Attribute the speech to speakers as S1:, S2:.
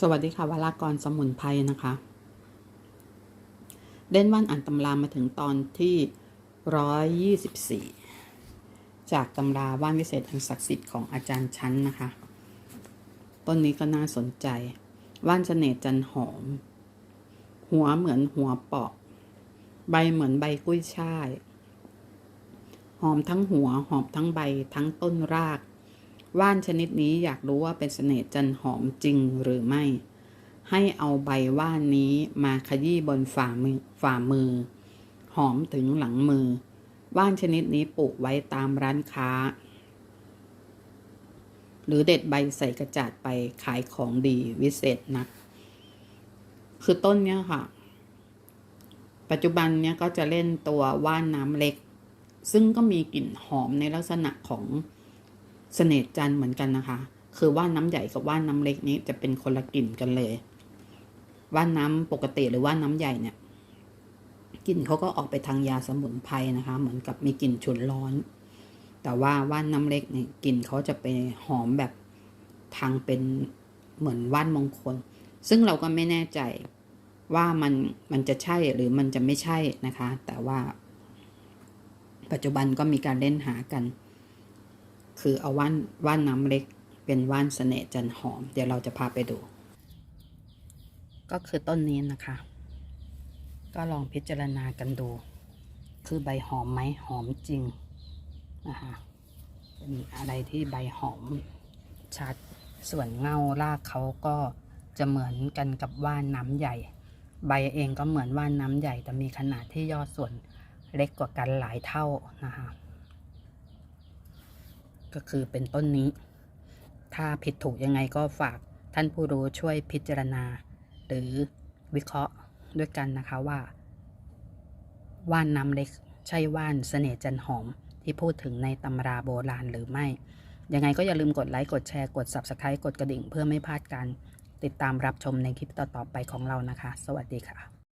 S1: สวัสดีค่ะวรากรสมุนไพรนะคะเล่นว่านอ่านตำรามาถึงตอนที่ร้อยยี่สิบสี่จากตำราว่านวิเศษอันศักดิ์สิทธิ์ของอาจารย์ชั้นนะคะ ต้นนี้ก็น่าสนใจ ว่านเสน่ห์จันหอม หัวเหมือนหัวเปาะ ใบเหมือนใบกุ้ยช่าย หอมทั้งหัว หอมทั้งใบทั้งต้นราก ว่านชนิดนี้อยากรู้ว่าเป็นเสน่ห์จันหอมจริงหรือไม่ ให้เอาใบว่านนี้มาขยี้บนฝ่ามือฝ่ามือ หอมถึงหลังมือ ว่านชนิดนี้ปลูกไว้ตามร้านค้า หรือเด็ดใบใส่กระจาดไปขายของดีวิเศษนัก คือต้นเนี้ยค่ะ ปัจจุบันเนี้ยก็จะเล่นตัวว่านน้ำเล็ก ซึ่งก็มีกลิ่นหอมในลักษณะของ เสน่ห์จันเหมือนกันนะคะ คือว่านน้ำใหญ่กับว่านน้ำเล็กนี้จะเป็นคนละกลิ่นกันเลย ว่านน้ำปกติหรือว่านน้ำใหญ่เนี่ยกลิ่นเขาก็ออกไปทางยาสมุนไพรนะคะ เหมือนกับมีกลิ่นฉุนร้อน แต่ว่าว่านน้ำเล็กเนี่ยกลิ่นเขาจะไปหอมแบบทางเป็นเหมือนว่านมงคล ซึ่งเราก็ไม่แน่ใจว่ามันมันจะใช่หรือมันจะไม่ใช่นะคะ แต่ว่า ปัจจุบันก็มีการเล่นหากัน คือเอาว่านว่านน้ำเล็กเป็นว่านเสน่จันหอม เดี๋ยวเราจะพาไปดู ก็คือต้นนี้นะคะ ก็ลองพิจารณากันดู คือใบหอมไหมหอมจริงนะคะเป็นอะไรที่ใบหอมชัด ส่วนเงารากเขาก็จะเหมือนกันกับว่านน้ำใหญ่ ใบเองก็เหมือนว่านน้ำใหญ่แต่มีขนาดที่ยอดส่วนเล็กกว่ากันหลายเท่านะคะ ก็คือเป็นต้นนี้ ถ้าผิดถูกยังไงก็ฝากท่านผู้รู้ช่วยพิจารณา หรือวิเคราะห์ด้วยกันนะคะว่า ว่านน้ำเล็กใช่ว่านเสน่ห์จันหอมที่พูดถึงในตำราโบราณหรือไม่ ยังไงก็อย่าลืมกดไลค์ กดแชร์ กด Subscribe กดกระดิ่งเพื่อไม่พลาดการติดตามรับชมในคลิปต่อๆไปของเรานะคะ สวัสดีค่ะ